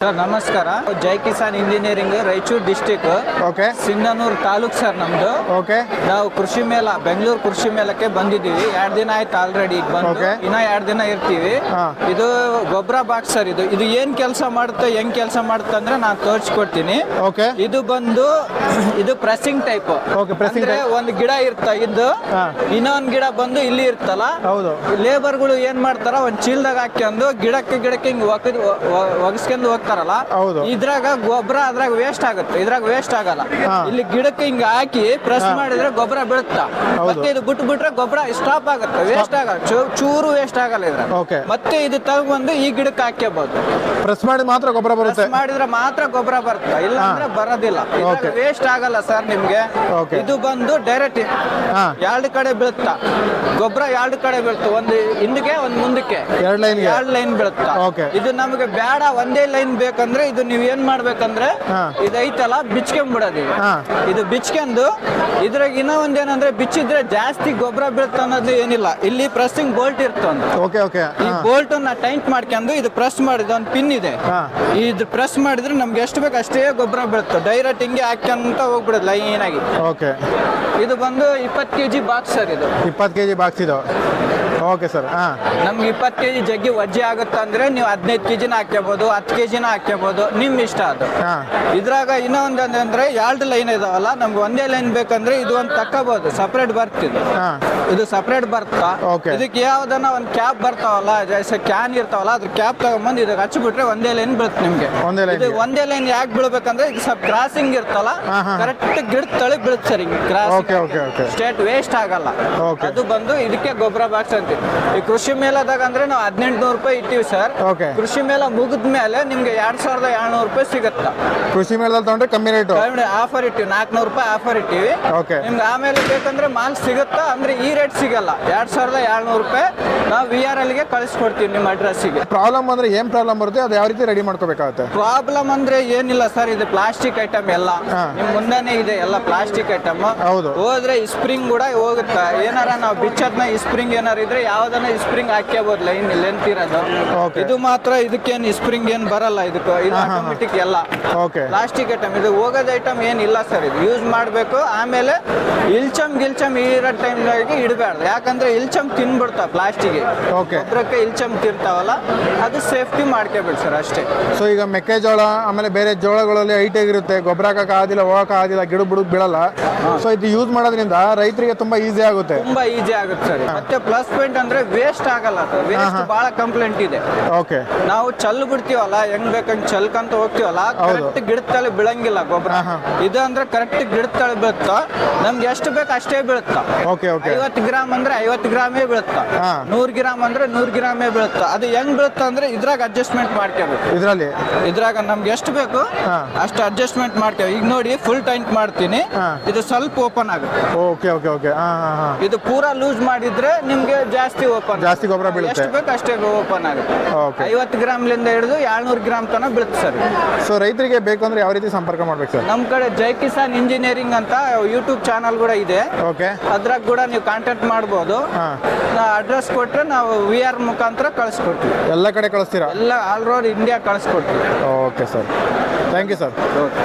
Sir ನಮಸ್ಕಾರ. Jai Kisan engineering Raichur district okay. Sindhanur taluk sir ನಮ್ದು. Okay. ನಾವು ಕೃಷಿ ಮೇಳ ಬೆಂಗಳೂರು ಕೃಷಿ ಮೇಳಕ್ಕೆ ಬಂದಿದ್ದೀವಿ. ಎರಡ್ ದಿನ ಆಯ್ತು ಆಲ್ರೆಡಿ ಈಗ ಬಂದು. Okay. ಇನ್ನ ಎರಡ್ ದಿನ ಇರ್ತೀವಿ. ಇದು ಗೊಬ್ಬರ ಬಾಕ್ಸ್ ಸರ್ ಇದು. ಇದು ಏನ್ ಕೆಲಸ ಮಾಡುತ್ತೆ ಹೆಂಗ್ ಕೆಲಸ ಮಾಡುತ್ತೆ ಅಂದ್ರೆ ನಾನು ತೋರಿಸ್ಕೊಡ್ತೀನಿ. ಓಕೆ. ಇದು ಬಂದು ಇದು ಪ್ರೆಸ್ಸಿಂಗ್ ಟೈಪ್ Okay, pressing ಅಂದ್ರೆ ಒಂದು ಗಿಡ ಇರ್ತ ಇದ್ದು ಹಾ. ಇನ್ನೊಂದ್ ಗಿಡ ಬಂದು ಇಲ್ಲಿ ಇರ್ತಲ್ಲ. ಹೌದು. ಲೇಬರ್ಗಳು ಏನ್ ಮಾಡ್ತಾರ ಒಂದ್ ಚೀಲದಾಗ ಹಾಕ್ಯಂದು ಗಿಡಕ್ಕೆ ಗಿಡಕ್ಕೆ ಹಿಂಗ್ ಒಗಸ್ಕೊಂಡು ಒಗಸ್ಕೊಂಡು ಹೋಗ್ತಾರಲ್ಲ ಹೌದು. ಇದ್ರಾಗ ಗೊಬ್ಬರ ಅದ್ರಾಗ ವೇಸ್ಟ್ ಆಗುತ್ತೆ. ಇದ್ರಾಗ ವೇಸ್ಟ್ ಆಗಲ್ಲ. ಹಾ. ಇಲ್ಲಿ ಗಿಡಕ್ಕೆ ಹಿಂಗ ಹಾಕಿ ಪ್ರೆಸ್ ಮಾಡಿದ್ರೆ ಗೊಬ್ಬರ ಬೀಳುತ್ತಾ? ಹೌದು. ಮತ್ತೆ ಇದು ಬಿಟ್ಟು ಬಿಟ್ರೆ ಗೊಬ್ಬರ ಸ್ಟಾಪ್ ಆಗುತ್ತೆ. ವೇಸ್ಟ್ ಆಗಲ್ಲ. ಚೂ- ಚೂರು ವೇಸ್ಟ್ ಆಗಲ್ಲ ಇದ್ರ Okay. ಮತ್ತೆ ಇದು ತಗೊಂಡು ಈ ಗಿಡಕ್ಕೆ ಹಾಕ್ಯಬಹುದು ಪ್ರೆಸ್ ಮಾಡಿ ಮಾತ್ರ ಗೊಬ್ಬರ ಬರುತ್ತೆ. ಪ್ರೆಸ್ ಮಾಡಿದ್ರೆ ಮಾತ್ರ ಗೊಬ್ಬರ ಬರುತ್ತೆ. ಇಲ್ಲ ಅಂದ್ರೆ ಬರೋದಿಲ್ಲ. Okay. ವೇಸ್ಟ್ ಆಗಲ್ಲ ಸರ್ ನಿಮ್ಗೆ. Okay. ಇದು ಬಂದು ಡೈರೆಕ್ಟ್ ಹಾ. ಎರಡು ಕಡೆ ಬೀಳುತ್ತ? ಗೊಬ್ಬರ ಎರಡು ಕಡೆ ಬೀಳುತ್ತೆ. ಒಂದು ಹಿಂದಕ್ಕೆ ಒಂದು ಮುಂದಕ್ಕೆ. ಎರಡು ಲೈನ್ಗೆ ಎರಡು ಲೈನ್ ಬೀಳುತ್ತಾ? Okay. ಇದು ನಮಗೆ ಬೇಡ. ಒಂದೇ ಲೈನ್ ಬೇಕಂದ್ರೆ ಇದು ನೀವು ಏನ್ ಮಾಡ್ಬೇಕಂದ್ರೆ ಹಾ. ಇದು ಐತಲ್ಲ ಬಿಚ್ಕೊಂಡ್ಬಿಡೋದು ಇದು. ಹಾ. ಇದು ಬಿಚ್ಕೊಂಡು ಇದ್ರಾಗ ಇನ್ನೂ ಒಂದೇನಂದ್ರೆ ಬಿಚ್ಚಿದ್ರೆ ಜಾಸ್ತಿ ಗೊಬ್ಬರ ಬೀಳುತ್ತೆ ಅನ್ನೋದು ಏನಿಲ್ಲ. ಇಲ್ಲಿ ಪ್ರೆಸ್ಸಿಂಗ್ ಬೋಲ್ಟ್ ಇರ್ತೊಂದು ಓಕೆ ಓಕೆ. ಈ ಬೋಲ್ಟ್ನ ಟೈಟ್ ಮಾಡ್ಕೊಂಡು ಇದು ಪ್ರೆಸ್ ಮಾಡಿದ ಒಂದು ಪಿನ್ ಇದೆ. ಹಾ. ಇದು ಪ್ರೆಸ್ ಮಾಡಿದ್ರೆ ನಮ್ಗೆ ಎಷ್ಟು ಬೇಕು ಅಷ್ಟೇ ಗೊಬ್ಬರ ಬೀಳುತ್ತೆ. ಡೈರೆಕ್ಟ್ ಹಿಂಗೆ ಹಾಕ್ಯಂತ ಹೋಗ್ಬಿಡುದು ಲೈನ್ ಆಗಿ. ಓಕೆ. ಇದು ಬಂದು ಇಪ್ಪತ್ತು ಕೆ ಜಿ ಬಾಕ್ಸ್ ಸರ್ ಇದು. ಇಪ್ಪತ್ತು ಕೆ ಜಿ ಬಾಕ್ಸ್ ಇದು. ಓಕೆ ಸರ್ ಹಾಂ. ನಮ್ಗೆ ಇಪ್ಪತ್ತು ಕೆ ಜಿ ಜಗ್ಗಿ ವಜ್ಜೆ ಆಗುತ್ತೆ ಅಂದ್ರೆ ನೀವು ಹದಿನೈದು ಕೆ ಜಿನ ಹಾಕ್ಯಬೋದು ಹತ್ತು ಕೆ ಜಿನ ಹಾಕ್ಯಬೋದು ನಿಮ್ ಇಷ್ಟ ಅದು. ಹಾಂ. ಇದ್ರಾಗ ಇನ್ನೊಂದು ಅಂದ್ರೆ ಎರಡು ಲೈನ್ ಇದಾವಲ್ಲ ನಮ್ಗೆ ಒಂದೇ ಲೈನ್ ಬೇಕಂದ್ರೆ ಇದು ಒಂದು ತಕ್ಕೋಬೋದು ಸಪ್ರೇಟ್ ಬರ್ತಿದ್ದು ಹಾಂ. ಇದು ಸಪ್ರೇಟ್ ಬರ್ತಾ. Okay. ಇದಕ್ಕೆ ಯಾವ್ದನ್ನ ಒಂದು ಕ್ಯಾಪ್ ಬರ್ತಾವಲ್ಲ ಜೈಸ ಕ್ಯಾನ್ ಇರ್ತಾವಲ್ಲ ಅದ್ರ ಕ್ಯಾಪ್ ತಗೊಂಬಂದು ಇದಕ್ಕೆ ಹಚ್ಚಿಬಿಟ್ರೆ ಒಂದೇ ಲೈನ್ ಬರುತ್ತೆ ನಿಮ್ಗೆ. ಒಂದೇ line ಇದು ಒಂದೇ ಲೈನ್ ಯಾಕೆ ಬೀಳ್ಬೇಕಂದ್ರೆ ಈಗ ಸ್ವಲ್ಪ ಕ್ರಾಸಿಂಗ್ ಇರ್ತಲ್ಲ ಹಾ, ಹಾ. ಕರೆಕ್ಟ್ ಗಿಡ ತಳಿ ಬೀಳುತ್ತೆ ಸರ್ ಹಿಂಗೆ Okay, okay, okay. State waste ಆಗಲ್ಲ. Okay. ಅದು ಬಂದು ಇದಕ್ಕೆ ಗೊಬ್ಬರ ಬಾಕ್ಸ್ ಈ ಕೃಷಿ ಮೇಳದಾಗ ಅಂದ್ರೆ ನಾವು ಹದಿನೆಂಟುನೂರು ರೂಪಾಯಿ ಇಟ್ಟಿವಿ ಸರ್. ಕೃಷಿ ಮೇಳ ಮುಗಿದ ಮೇಲೆ ನಿಮ್ಗೆ ಎರಡ್ ಸಾವಿರದ ಏಳ್ನೂರು ರೂಪಾಯಿ ಸಿಗುತ್ತಾ? ಕೃಷಿ ಮೇಳದಲ್ಲಿ ತಗೊಂಡ್ರೆ ಕಮ್ಮಿ ರೇಟು ಆಫರ್ ಇಟ್ಟಿವಿ ನಾಲ್ಕುನೂರು ರೂಪಾಯಿ ಆಫರ್ ಇಟ್ಟಿವಿ. ಓಕೆ ನಿಮ್ಗೆ ಆಮೇಲೆ ಬೇಕಂದ್ರೆ ಮಾಲ್ ಸಿಗುತ್ತಾ? ಅಂದ್ರೆ ಈ ರೇಟ್ ಸಿಗಲ್ಲ. ಎರಡ್ ಸಾವಿರದ ಏಳ್ನೂರು ರೂಪಾಯಿ ನಾವು ವಿ ಆರ್ ಎಲ್ಗೆ ಕಳಿಸ್ಕೊಡ್ತೀವಿ ನಿಮ್ಮ ಅಡ್ರೆಸ್ಸಿಗೆ ಪ್ರಾಬ್ಲಮ್ ಅಂದ್ರೆ ಏನು ಪ್ರಾಬ್ಲಮ್ ಬರುತ್ತೆ? ಅದು ಯಾವ ರೀತಿ ರೆಡಿ ಮಾಡ್ಕೋಬೇಕಾಗುತ್ತೆ? ಪ್ರಾಬ್ಲಮ್ ಅಂದ್ರೆ ಏನಿಲ್ಲ ಸರ್ ಇದು ಪ್ಲಾಸ್ಟಿಕ್ ಐಟಮ್ ಎಲ್ಲ. ನಿಮ್ ಮುಂದೆನೆ ಇದೆ ಎಲ್ಲ ಪ್ಲಾಸ್ಟಿಕ್ ಐಟಮ್ ಹೌದು. ಹೋದ್ರೆ ಸ್ಪ್ರಿಂಗ್ ಕೂಡ ಹೋಗುತ್ತೆ? ಏನಾರ ನಾವು ಬಿಚ್ಚದ್ನ ಸ್ಪ್ರಿಂಗ್ ಏನಾರ ಇದ್ರೆ ಯಾವ್ದನ್ನ ಸ್ಪ್ರಿಂಗ್ ಹಾಕ್ಯಬಹುದು ಲೈನ್ ಲೆಂತ್ ಇರೋದು. Okay. ಇದು ಮಾತ್ರ ಇದಕ್ಕೇನು ಸ್ಪ್ರಿಂಗ್ ಏನ್ ಬರಲ್ಲ ಇದಕ್ಕೆ. ಇದು. ಆಟೋಮೆಟಿಕ್ ಎಲ್ಲ. ಓಕೆ ಪ್ಲಾಸ್ಟಿಕ್ ಐಟಮ್ ಇದು ಹೋಗೋದ್ ಐಟಮ್ ಏನಿಲ್ಲ ಸರ್ ಇದು. ಯೂಸ್ ಮಾಡಬೇಕು ಆಮೇಲೆ ಇಲ್ಚಮ್ ಗಿಲ್ಚಮ್ ಇರೋ ಟೈಮ್ನಾಗೆ ಇಡಬಾರ್ದು. ಯಾಕಂದ್ರೆ ಇಲ್ಚಮ್ ತಿನ್ಬಿಡ್ತಾವ ಪ್ಲಾಸ್ಟಿಕ್ Okay. ಗೊಬ್ಬರಕ್ಕೆ ಇಲ್ಚಮ್ ತಿರ್ತಾವಲ್ಲ ಅದು ಸೇಫ್ಟಿ ಮಾಡ್ಕೋಬೇಕು ಸರ್ ಅಷ್ಟೇ. ಸೊ ಈಗ ಮೆಕ್ಕೆಜೋಳ ಆಮೇಲೆ ಬೇರೆ ಜೋಳಗಳಲ್ಲಿ ಹೈಟ್ ಆಗಿರುತ್ತೆ ಗೊಬ್ಬರ ಹಾಕಕ್ಕೆ ಆದಿಲ್ಲ ಹೋಗಕ್ಕೆ ಆದಿಲ್ಲ ಗಿಡ ಬುಡಕ್ ಬೀಳಲ್ಲ. ಸೊ ಇದು ಯೂಸ್ ಮಾಡೋದ್ರಿಂದ ರೈತರಿಗೆ ತುಂಬಾ ಈಸಿ ಆಗುತ್ತೆ. ತುಂಬಾ ಈಜಿ ಆಗುತ್ತೆ ಸರ್ ಮತ್ತೆ ಪ್ಲಸ್ ಪಾಯಿಂಟ್ ಅಂದ್ರೆ ವೇಸ್ಟ್ ಆಗಲ್ಲ ಸರ್ ವೇಸ್ಟ್. ಬಹಳ ಕಂಪ್ಲೇಂಟ್ ಇದೆ. ಓಕೆ. ನಾವು ಚಲ್ ಬಿಡ್ತೀವಲ್ಲ ಹೆಂಗ್ ಬೇಕಂಗ್ ಚಲ್ಕಂತ ಹೋಗ್ತೀವಲ್ಲ. ಕರೆಕ್ಟ್ ಗಿಡದ ತಲೆ ಬೀಳಂಗಿಲ್ಲ ಗೊಬ್ಬರ. ಇದು ಅಂದ್ರೆ ಕರೆಕ್ಟ್ ಗಿಡದ ತಲೆ ಬೀಳುತ್ತ? ನಮ್ಗೆ ಎಷ್ಟು ಬೇಕು ಅಷ್ಟೇ ಬೀಳುತ್ತ? ಐವತ್ತು ಗ್ರಾಮ್ ಅಂದ್ರೆ ಐವತ್ತು ಗ್ರಾಮೇ ಬೀಳುತ್ತ. ನೂರ್ ಗ್ರಾಮ್ ಅಂದ್ರೆ ನೂರ್ ಗ್ರಾಮೇ ಬೀಳುತ್ತ? ಅದು ಹೆಂಗ್ ಬೀಳುತ್ತ ಅಂದ್ರೆ ಇದ್ರಾಗ ಅಡ್ಜಸ್ಟ್ಮೆಂಟ್ ಮಾಡ್ಕೋಬೇಕು ಇದ್ರಲ್ಲಿ? ಇದ್ರಾಗ ನಮ್ಗೆ ಎಷ್ಟು ಬೇಕು. ಅಷ್ಟು ಅಡ್ಜಸ್ಟ್ಮೆಂಟ್ ಮಾಡ್ತೇವೆ. ಈಗ ನೋಡಿ ಫುಲ್ ಟೈಂಟ್ ಮಾಡ್ತೀನಿ. ಇದು ಸ್ವಲ್ಪ ಓಪನ್ ಆಗುತ್ತೆ. Okay okay okay. ಇದು ಪೂರಾ ಲೂಸ್ ಮಾಡಿದ್ರೆ ನಿಮ್ಗೆ ಜಾಸ್ತಿ ಓಪನ್ ಜಾಸ್ತಿ ಗೊಬ್ಬರ ಬೀಳುತ್ತೆ? ಎಷ್ಟು ಬೇಕು ಅಷ್ಟೇ ಓಪನ್ ಆಗುತ್ತೆ. ಓಕೆ ಐವತ್ತು ಗ್ರಾಮ್ಲಿಂದ ಹಿಡಿದು ಏಳ್ನೂರು ಗ್ರಾಮ್ ತನಕ ಬೀಳುತ್ತೆ ಸರ್. ಸೊ ರೈತರಿಗೆ ಬೇಕು ಅಂದ್ರೆ ಯಾವ ರೀತಿ ಸಂಪರ್ಕ ಮಾಡ್ಬೇಕು ಸರ್? ನಮ್ಮ ಕಡೆ ಜೈ ಕಿಸಾನ್ ಇಂಜಿನಿಯರಿಂಗ್ ಅಂತ ಯೂಟ್ಯೂಬ್ ಚಾನಲ್ ಕೂಡ ಇದೆ. ಓಕೆ ಅದ್ರಾಗ ಕೂಡ ನೀವು ಕಾಂಟ್ಯಾಕ್ಟ್ ಮಾಡ್ಬೋದು. ಅಡ್ರೆಸ್ ಕೊಟ್ಟರೆ ನಾವು ವಿ ಆರ್ ಮುಖಾಂತರ ಕಳಿಸ್ಕೊಡ್ತೀವಿ. ಎಲ್ಲ ಕಡೆ ಕಳಿಸ್ತೀರಾ? ಎಲ್ಲ ಆಲ್ ಓವರ್ ಇಂಡಿಯಾ ಕಳಿಸ್ಕೊಡ್ತೀವಿ. Okay sir thank you sir okay